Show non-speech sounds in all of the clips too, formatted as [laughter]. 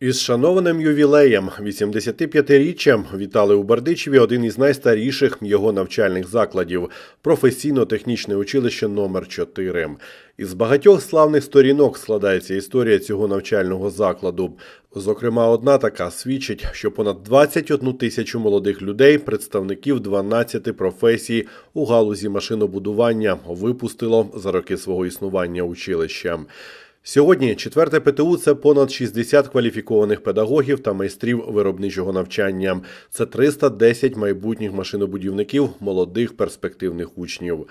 Із шанованим ювілеєм 85-річчям вітали у Бердичеві один із найстаріших його навчальних закладів професійно-технічне училище номер 4 Із багатьох славних сторінок складається історія цього навчального закладу. Зокрема, одна така свідчить, що понад 21 тисячу молодих людей, представників 12 професій у галузі машинобудування, випустило за роки свого існування училища. Сьогодні четверте ПТУ це понад 60 кваліфікованих педагогів та майстрів виробничого навчання. Це 310 майбутніх машинобудівників, молодих перспективних учнів.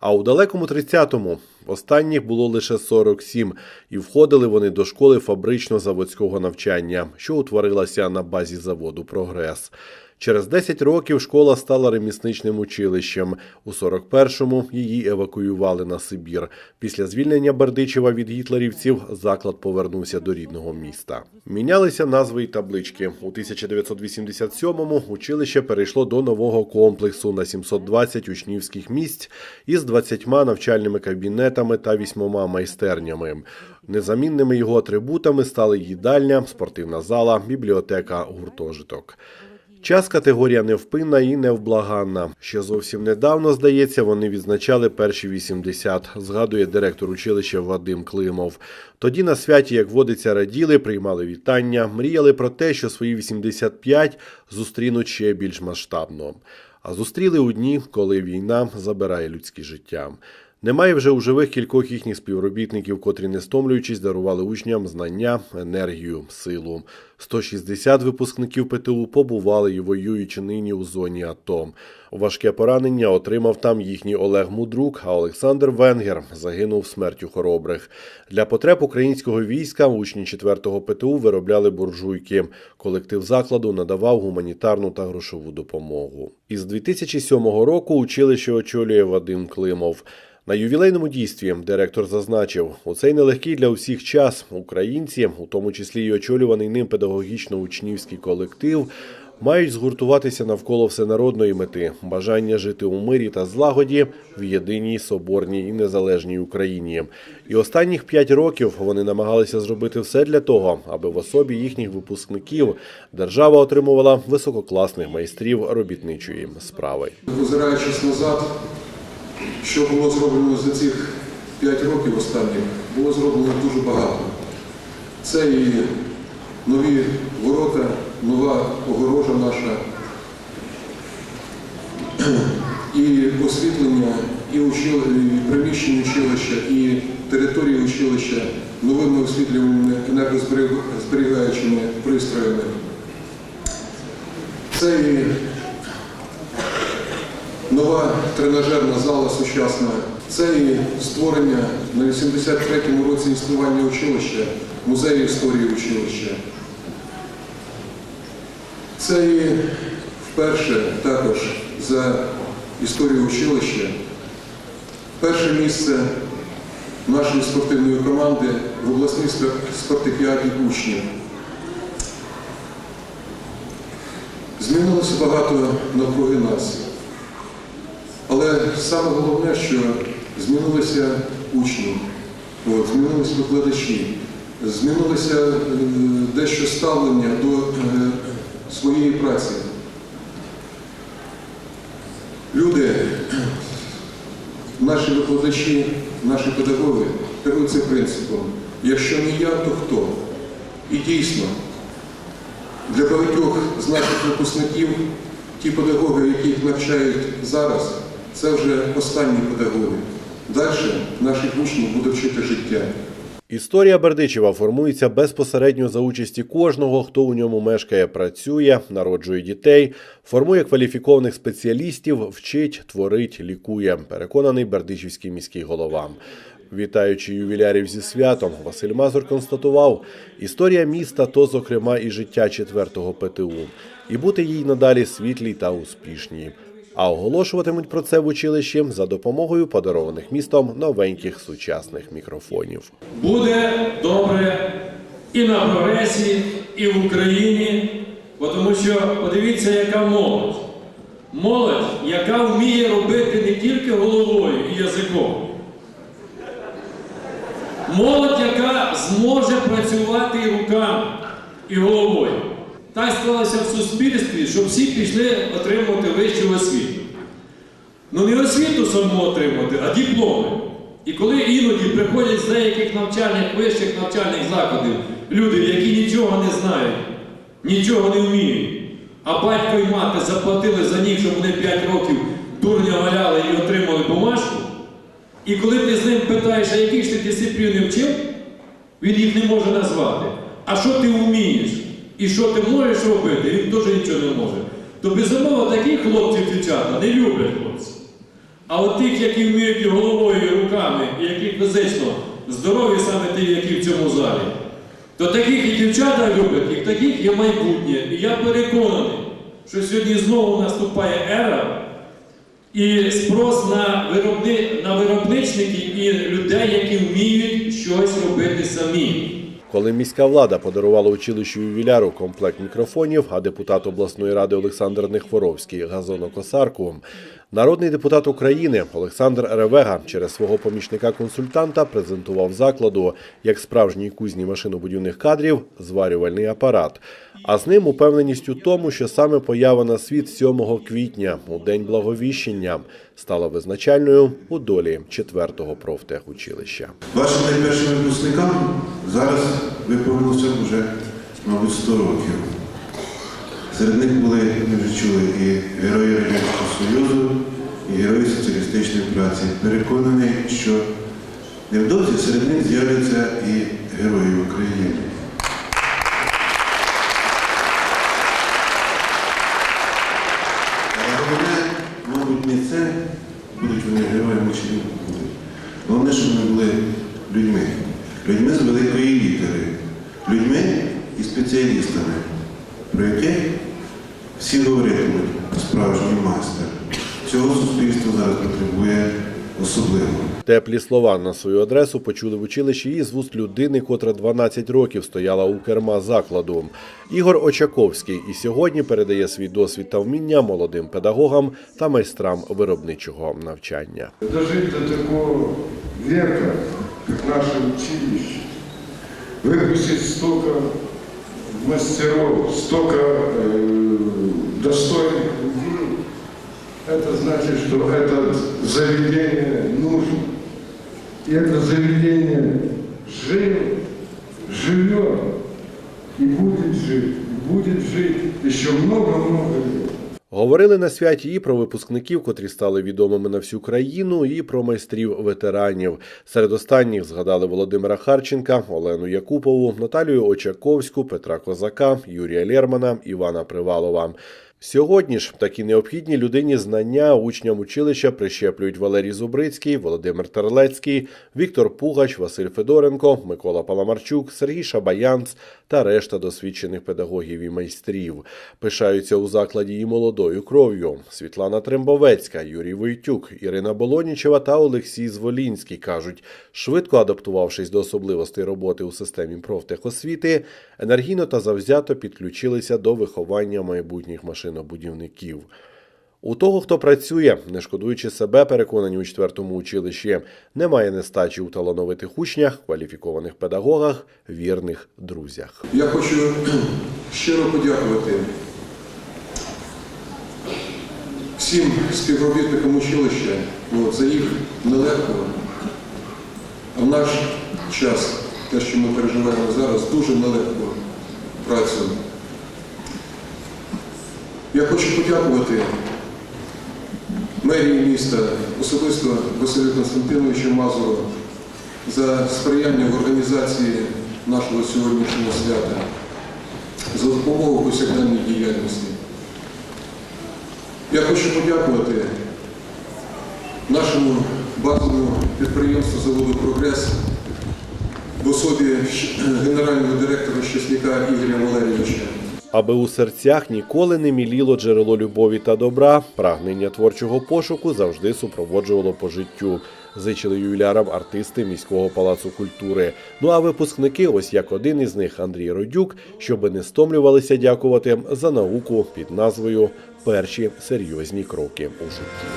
А у далекому 30-му останніх було лише 47, і входили вони до школи фабрично-заводського навчання, що утворилася на базі заводу Прогрес. Через 10 років школа стала ремісничним училищем. У 41-му її евакуювали на Сибір. Після звільнення Бердичева від гітлерівців заклад повернувся до рідного міста. Мінялися назви й таблички. У 1987-му училище перейшло до нового комплексу на 720 учнівських місць із 20 навчальними кабінетами та 8 майстернями. Незамінними його атрибутами стали їдальня, спортивна зала, бібліотека, гуртожиток. Час категорія невпинна і невблаганна. Ще зовсім недавно, здається, вони відзначали перші 80, згадує директор училища Вадим Климов. Тоді на святі, як водиться, раділи, приймали вітання, мріяли про те, що свої 85 зустрінуть ще більш масштабно. А зустріли у дні, коли війна забирає людське життя. Немає вже у живих кількох їхніх співробітників, котрі не стомлюючись дарували учням знання, енергію, силу. 160 випускників ПТУ побували і воюючи нині у зоні АТО. Важке поранення отримав там їхній Олег Мудрук, а Олександр Венгер загинув смертю хоробрих. Для потреб українського війська учні 4-го ПТУ виробляли буржуйки. Колектив закладу надавав гуманітарну та грошову допомогу. Із 2007 року училище очолює Вадим Климов. На ювілейному дійстві директор зазначив, у цей нелегкий для усіх час українці, у тому числі й очолюваний ним педагогічно-учнівський колектив, мають згуртуватися навколо всенародної мети бажання жити у мирі та злагоді в єдиній соборній і незалежній Україні. І останніх п'ять років вони намагалися зробити все для того, аби в особі їхніх випускників держава отримувала висококласних майстрів робітничої справи. Озираючись назад, що було зроблено за цих 5 років останніх, було зроблено дуже багато. Це і нові ворота, нова огорожа наша, і освітлення, і, і приміщення училища, і території училища новими освітлюваними енергозберігаючими пристроями. Це і нова тренажерна зала сучасна. Це і створення на 83-му році існування училища, музею історії училища. Це і вперше також за історію училища перше місце нашої спортивної команди в обласній спартакіаді учнів. Змінилося багато навкруги нас. Саме головне, що змінилися учні, змінилися викладачі, змінилося е, дещо ставлення до е, своєї праці. Люди, наші викладачі, наші педагоги керуються принципом, якщо не я, то хто? І дійсно, для багатьох з наших випускників ті педагоги, яких навчають зараз, це вже останні педагоги. Далі наших учнів буде вчити життя. Історія Бердичева формується безпосередньо за участі кожного, хто у ньому мешкає, працює, народжує дітей, формує кваліфікованих спеціалістів, вчить, творить, лікує. Переконаний бердичівський міський голова. Вітаючи ювілярів зі святом, Василь Мазур констатував, історія міста то, зокрема, і життя 4-го ПТУ, і бути їй надалі світлій та успішній. А оголошуватимуть про це в училищі за допомогою подарованих містом новеньких сучасних мікрофонів. буде добре і на прогресі, і в Україні, тому що подивіться, яка молодь. Молодь, яка вміє робити не тільки головою і язиком. Молодь, яка зможе працювати і руками. і головою. Так склалося в суспільстві, що всі пішли отримувати вищу освіту. Ну не освіту саму отримати, а дипломи. І коли іноді приходять з деяких навчальних вищих навчальних закладів люди, які нічого не знають, нічого не вміють, а батько і мати заплатили за них, щоб вони 5 років дурня валяли і отримали бумажку. І коли ти з ним питаєш, а які ж ти дисципліни вчив, він їх не може назвати. А що ти вмієш? І що ти можеш робити? Він теж нічого не може. То безумовно таких хлопців дівчата не люблять хлопці. А от тих, які вміють головою, і руками, і які фізично здорові саме ті, які в цьому залі, то таких і дівчата люблять, і таких є майбутнє. І я переконаний, що сьогодні знову наступає ера і спрос на, виробни, на виробничників і людей, які вміють щось робити самі. Коли міська влада подарувала училищу ювіляру комплект мікрофонів, а депутат обласної ради Олександр Нехворовський газонокосарку, народний депутат України Олександр Ревега через свого помічника-консультанта презентував закладу як справжній кузні машинобудівних кадрів зварювальний апарат. А з ним упевненість у тому, що саме поява на світ 7 квітня у день благовіщення стала визначальною у долі 4-го профтехучилища. Вашим найпершим випускникам зараз виповнилося вже, мабуть, 100 років. Серед них були, ми вже чули, і герої Радянського Союзу, і герої соціалістичної праці. Переконаний, що невдовзі серед них з'являться і герої України. Але головне, мабуть, не це, будуть вони героями чи не будуть. Головне, щоб ми були людьми. Людьми з великої літери, людьми і спеціалістами, про яких всі говоритимуть справжній майстер Цього суспільство зараз потребує особливо. Теплі слова на свою адресу почули в училищі і з вуст людини, котра 12 років стояла у керма закладу. Ігор Очаковський і сьогодні передає свій досвід та вміння молодим педагогам та майстрам виробничого навчання. дожить до такого века, как наше училище, выпустить столько мастеров, столько э, достойных людей, это значит, что это заведение нужно. И это заведение жил, живет и будет жить, и будет жить еще много-много лет. Говорили на святі і про випускників, котрі стали відомими на всю країну, і про майстрів ветеранів. Серед останніх згадали Володимира Харченка, Олену Якупову, Наталію Очаковську, Петра Козака, Юрія Лєрмана, Івана Привалова. Сьогодні ж такі необхідні людині знання учням училища прищеплюють Валерій Зубрицький, Володимир Терлецький, Віктор Пугач, Василь Федоренко, Микола Паламарчук, Сергій Шабаянц та решта досвідчених педагогів і майстрів. Пишаються у закладі і молодою кров'ю. Світлана Трембовецька, Юрій Войтюк, Ірина Болонічева та Олексій Зволінський кажуть, швидко адаптувавшись до особливостей роботи у системі профтехосвіти, енергійно та завзято підключилися до виховання майбутніх машинобудівників. У того, хто працює, не шкодуючи себе, переконані у четвертому училищі, немає нестачі у талановитих учнях, кваліфікованих педагогах, вірних друзях. Я хочу [clears throat] щиро подякувати всім співробітникам училища от, за їх нелегку, а в наш час, те, що ми переживаємо зараз, дуже нелегку працю. Я хочу подякувати мерії міста, особисто Василю Константиновичу Мазуру за сприяння в організації нашого сьогоднішнього свята, за допомогу повсякденній діяльності. Я хочу подякувати нашому базовому підприємству заводу Прогрес в особі генерального директора Щасника Ігоря Валерійовича. Аби у серцях ніколи не міліло джерело любові та добра, прагнення творчого пошуку завжди супроводжувало по життю. Зичили ювілярам артисти міського палацу культури. Ну а випускники, ось як один із них, Андрій Родюк, щоби не стомлювалися дякувати за науку під назвою Перші серйозні кроки у житті.